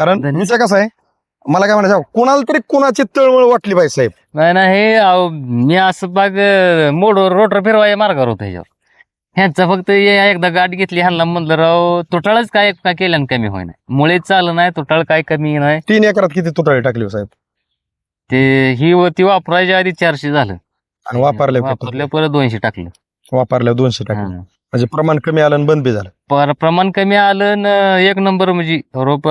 कारण. विषय कसा आहे मला काय म्हणायचं कोणाला तरी कोणाची तळमळ वाटली पाहिजे साहेब. नाही ना हे अहो, मी असं बाग मोड रोटर फिरवाय मार्गावर होतो ह्याच्यावर. ह्यांचा फक्त एकदा गाठ घेतली ह्यांना म्हणलं राव तुटाळच काय काय केल्यानं कमी होईना. मुळे चाल नाही तुटाळ काय कमी नाही. तीन एकरात किती तुटाळे टाकली हो साहेब? ते ही ती वापरायच्या आधी चारशे झालं. आणि वापरल्या वापरल्या परत दोनशे टाकलं. वापरल्या दोनशे टाकले. हा. म्हणजे प्रमाण कमी आलं आणि बंद बी झालं. पर प्रमाण कमी आलं न एक नंबर म्हणजे रोप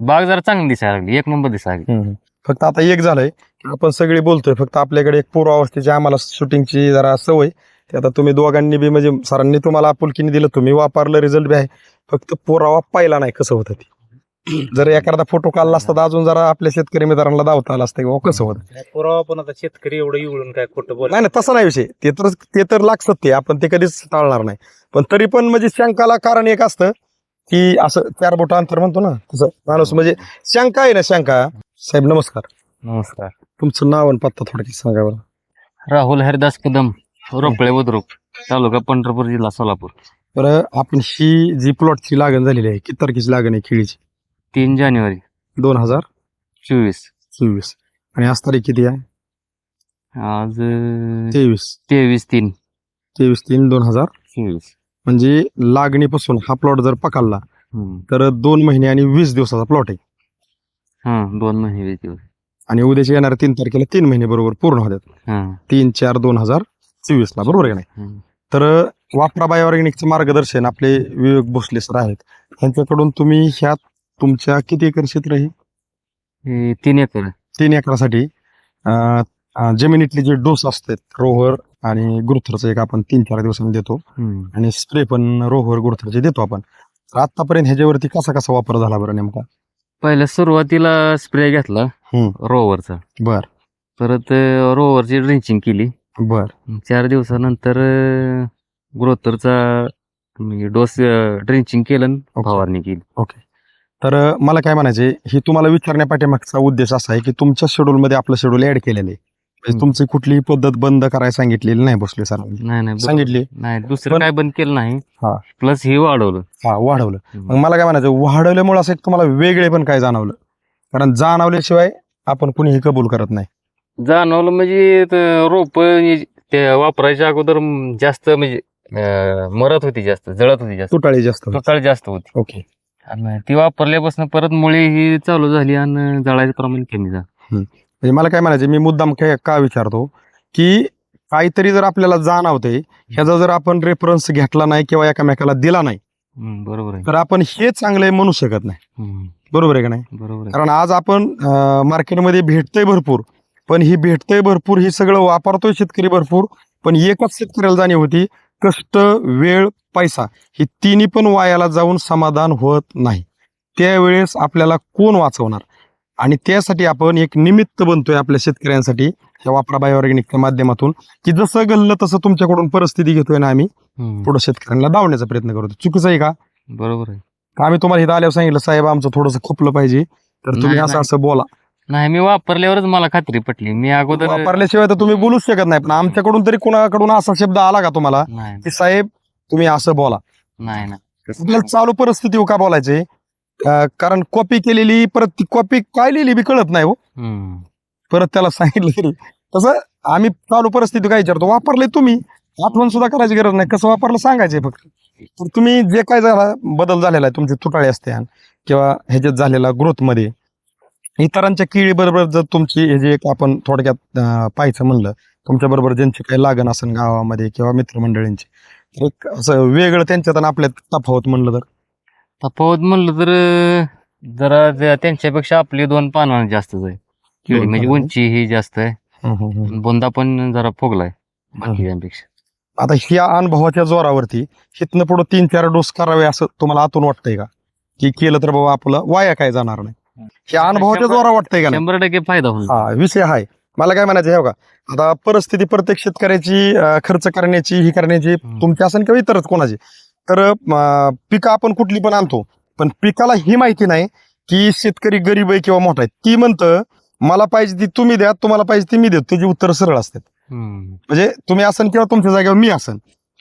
बाग जरा चांगली दिसायला लागली एक नंबर दिसायला लागली. हम्म. फक्त आता एक झालंय आपण सगळे बोलतोय फक्त आपल्याकडे एक पूर्वावस्थेची आम्हाला शूटिंगची जरा सवय ते आता तुम्ही दोघांनी बी म्हणजे सरांनी तुम्हाला आपुलकीने दिलं तुम्ही वापरलं रिझल्ट बी आहे. फक्त पुरावा पाहिला नाही कसं होतं ते. जर एखादा फोटो काढला असता तर अजून जरा आपल्या शेतकरी मित्रांना दावता आला असतं की बाबा कसं होतं? पुरावा पण आता शेतकरी एवढं येऊन काय खोटं बोल नाही नाही तसं नाही विषय. ते तर ते तर लागतात ते. आपण ते कधीच टाळणार नाही. पण तरी पण म्हणजे शंकाला कारण एक असतं की असं चार बोट अंतर म्हणतो ना तसं माणूस म्हणजे शंका आहे ना शंका. साहेब नमस्कार. नमस्कार. तुमचं नाव आणि पत्ता थोडक्यात सांगा बरं. राहुल हरिदास कदम रोपळे बुद्रुक तालुका पंढरपूर जिल्हा सोलापूर. बरं आपण ही जी प्लॉटची लागण झालेली आहे किती तारखेची लागण आहे केळीची तीन जानेवारी. दोन हजार चोवीस. चोवीस. आणि आज तारीख किती आहे? आज अं, तेवीस. तेवीस तीन. तेवीस तीन दोन हजार. चोवीस. म्हणजे लागणीपासून हा प्लॉट जर पकडला हम्म. तर दोन महिने आणि वीस दिवसाचा प्लॉट आहे. हा दोन महिने वीस दिवस. आणि उद्याच्या येणाऱ्या तीन तारखेला तीन महिने बरोबर पूर्ण होतात. हा. तीन चार दोन हजार चोवीस ला बरोबर आहे का नाही? हम्म. तर वापरा बायोऑर्गॅनिकचं मार्गदर्शन आपले विवेक भोसले सर आहेत. यांच्याकडून तुम्ही ह्या तुमच्या किती एकर क्षेत्र आहे हे तीन एकर. तीन एकरासाठी. अं, अं, जमिनीतले जे डोस असतात रोहर आणि गुरुथरचं एक आपण तीन चार दिवसांनी देतो. हम्म. आणि स्प्रे पण रोहर गुरुथरचे देतो आपण. तर आतापर्यंत ह्याच्यावरती कसा कसा वापर झाला बरं नेमका? पहिल्या सुरुवातीला स्प्रे घेतला हम्म. रोवरचा बर. परत रोवरची ड्रिंचिंग केली. बर. चार दिवसानंतर ग्रोथरचा म्हणजे डोस ड्रिंचिंग केलं आणि ओके. फवारणी केली. तर मला काय म्हणायचे ही तुम्हाला विचारण्यापाठीमागचा उद्देश असा आहे की तुमच्या शेड्यूलमध्ये आपलं शेड्यूल ऍड केलेलं आहे. म्हणजे. तुमची कुठलीही पद्धत बंद करायला सांगितलेली नाही भोसले सरांनी. नाही. सांगितली? नाही दुसरं काय बंद केलं नाही. हा. प्लस हे वाढवलं. हा वाढवलं. मग मला काय म्हणायचं वाढवल्यामुळे असं एक तुम्हाला वेगळे पण काय जाणवलं? कारण जाणवल्याशिवाय आपण कुणीही कबूल करत नाही. जाणवलं म्हणजे रोप ते वापरायच्या अगोदर जास्त म्हणजे मरत होती जास्त जळत होती जास्त. तुटाळी जास्त. टोटल जास्त होती. ओके. आणि ती वापरल्यापासून परत मुळे ही चालू झाली आणि जळायचं प्रमाण कमी झालं. म्हणजे मला काय म्हणायचं मी मुद्दाम काय का विचारतो की काहीतरी जर आपल्याला जाणवते ह्याचा जर आपण रेफरन्स घेतला नाही किंवा एकामेकाला दिला नाही हम्म, बरोबर आहे. तर आपण हे चांगलं आहे म्हणू शकत नाही. हम्म, बरोबर आहे का नाही? बरोबर आहे. कारण आज आपण मार्केटमध्ये भेटतंय भरपूर पण ही भेटतंय भरपूर ही सगळं वापरतोय शेतकरी भरपूर पण एकच शेतकऱ्याला जाणीव होती कष्ट वेळ पैसा ही तिन्ही पण वायाला जाऊन समाधान होत नाही. त्यावेळेस आपल्याला कोण वाचवणार? आणि त्यासाठी आपण एक निमित्त बनतोय आपल्या शेतकऱ्यांसाठी या वापरा बायोऑर्गॅनिकच्या माध्यमातून की जसं गल्लं तसं तुमच्याकडून परिस्थिती घेतोय ना आम्ही पुढे शेतकऱ्यांना दावण्याचा प्रयत्न करतो चुकीचं आहे का? बरोबर आहे. आम्ही तुम्हाला इथं आल्यावर सांगितलं साहेब आमचं थोडंसं खपलं पाहिजे तर तुम्ही असं. असं बोला. नाही मी वापरल्यावरच मला खात्री पटली. मी अगोदर वापरल्याशिवाय तर तुम्ही बोलूच शकत नाही पण आमच्याकडून तरी कोणाकडून असा शब्द आला का तुम्हाला? नाही. की साहेब तुम्ही असं बोला. नाही नाही. आपल्याला चालू परिस्थिती का बोलायचे? अं, कारण कॉपी केलेली परत ती कॉपी काय लिहिली बी कळत नाही हो. हम्म, परत त्याला सांगितलं तरी. तसं आम्ही चालू परिस्थिती काय विचारतो? वापरले तुम्ही. आठवण सुद्धा करायची गरज नाही. कसं वापरलं सांगायचे फक्त. तर तुम्ही जे काय झाला बदल झालेला आहे तुमची तुटाळी असते किंवा ह्याच्यात झालेला ग्रोथमध्ये. इतरांच्या किळी बरोबर जर तुमची हे जे एक आपण थोडक्यात पाहायचं म्हणलं तुमच्या बरोबर ज्यांची काही लागण असेल गावामध्ये किंवा मित्रमंडळींची तर एक असं वेगळं त्यांच्यात आणि आपल्यात तफावत म्हणलं तर? तफावत म्हणलं तर जरा त्या- त्यांच्यापेक्षा आपली दोन पानं जास्त आहे. दोन म्हणजे पानं. उंची ही जास्त आहे. हम्म, हम्म, हम्म. बोंदा पण जरा फुगलाय बाकीच्यांपेक्षा आता ह्या अनुभवाच्या जोरावरती हिथनं पुढे तीन चार डोस करावे असं तुम्हाला आतून वाटतंय का? की केलं तर बाबा आपलं वाया काय जाणार नाही? ह्या अनुभवाच्या जोरा वाटतंय का? शंभर टक्के फायदा होईल. हा विषय आहे मला काय म्हणायचं आहे का आता परिस्थिती प्रत्येक शेतकऱ्याची अं, खर्च करण्याची ही करण्याची. तुमची असेल किंवा इतरच कोणाची. तर अं, पिकं आपण कुठली पण आणतो पण पिकाला ही माहिती नाही की शेतकरी गरीब आहे किंवा मोठा आहे. ती म्हणतं मला पाहिजे ती तुम्ही द्या तुम्हाला पाहिजे ती मी देतो. त्याची उत्तर सरळ असतात. हम्म, म्हणजे तुम्ही असन किंवा तुमच्या जागेवर मी असन.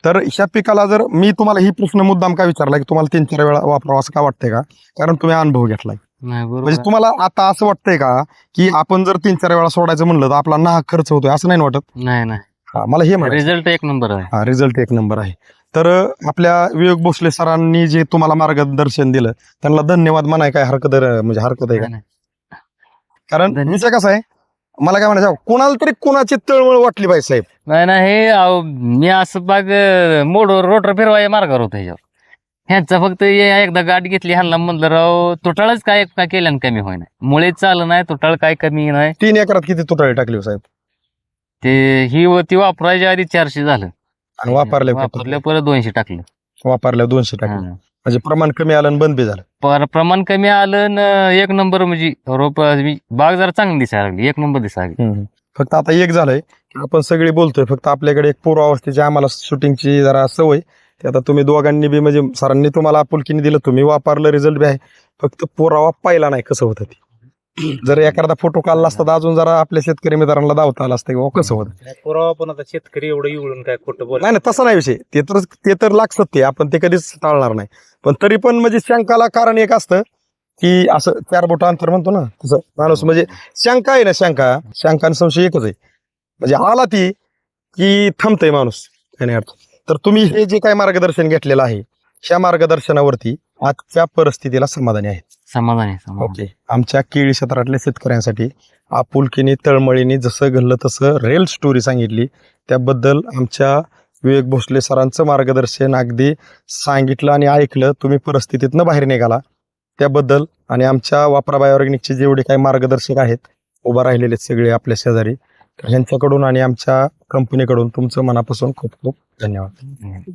तर ह्या पिकाला जर मी तुम्हाला ही प्रश्न मुद्दाम का विचारला की तुम्हाला तीन चार वेळा वापरावा असं का वाटतंय का? कारण तुम्ही अनुभव घेतलाय. नाही बरोबर म्हणजे तुम्हाला आता असं वाटतंय का की आपण जर तीन चार वेळा सोडायचं म्हणलं तर आपला नाहक खर्च होतोय असं नाही ना वाटत. नाही नाही. हा, मला हे म्हणायचं. रिझल्ट एक नंबर आहे. हा रिझल्ट एक नंबर आहे. तर अं, आपल्या विवेक भोसले सरांनी जे तुम्हाला मार्गदर्शन दिलं त्यांना धन्यवाद म्हणाय काय हरकत आहे- म्हणजे हरकत आहे का? नाही, कारण. विषय कसा आहे मला काय म्हणायचं कोणाला तरी कोणाची तळमळ वाटली पाहिजे साहेब. नाही नाही हे अहो, मी असं बाग मोड रोटर फिरवाय मार्गावर होतो ह्याच्यावर. ह्यांचा फक्त ये एकदा गाठ घेतली ह्यांना म्हणलं राव तुटाळच काय काय केल्यानं कमी होईना? मुळे चाल नाही तुटाळ काय कमी नाही. तीन एकरात किती तुटाळे टाकली हो साहेब? ते ही व- ती वापरायच्या आधी चारशे झालं. आणि वापरले वापरल्या परत दोनशे टाकलं. वापरल्या दोनशे टाकले. हा. म्हणजे प्रमाण कमी आलं आणि बंद बी झालं. पर प्रमाण कमी आलं न एक नंबर म्हणजे रोप बाग जरा चांगली दिसायला लागली एक नंबर दिसायला लागली. फक्त आता एक झालंय की आपण सगळी बोलतोय फक्त आपल्याकडे एक पूर्वावस्थेची आम्हाला शूटिंगची जरा सवय. ते आता तुम्ही दोघांनी बी म्हणजे सरांनी तुम्हाला आपुलकीने दिलं तुम्ही वापरलं रिझल्ट बी आहे. फक्त पुरावा पाहिला नाही कसं होतं ते. जर एखादा फोटो काढला असता तर अजून जरा आपल्या शेतकरी मित्रांना दावता आला असतं की बुवा कसं होतं. नाही, पुरावा पण आता शेतकरी एवढं इवळून काय खोटं बोल नाही नाही तसा नाही विषय. ते तर ते तर लागतात ते. आपण ते कधीच टाळणार नाही. पण तरी पण म्हणजे शंकाला कारण एक असतं की असं चार बोट अंतर म्हणतो ना तसं माणूस म्हणजे शंका आहे ना शंका. शंका आणि संशय एकच आहे. म्हणजे आला ती की थांबतंय माणूस याने अर्थ तर तुम्ही हे जे काय मार्गदर्शन घेतलेलं आहे ह्या मार्गदर्शनावरती आजच्या परिस्थितीला समाधानी आहेत. समाधान आहे समाधान ओके. आमच्या केळी क्षेत्रातल्या शेतकऱ्यांसाठी आपुलकीने तळमळीने जसं घडलं तसं रेल स्टोरी सांगितली. त्याबद्दल आमच्या विवेक भोसले सरांचं मार्गदर्शन अगदी सांगितलं आणि ऐकलं. तुम्ही परिस्थितीतनं बाहेर निघाला. त्याबद्दल आणि आमच्या वापरा बायोऑर्गॅनिकचे जेवढे काही मार्गदर्शक आहेत उभा राहिलेले सगळे आपल्या शेजारी ह्यांच्याकडून आणि आमच्या कंपनीकडून तुमचं मनापासून खूप खूप धन्यवाद.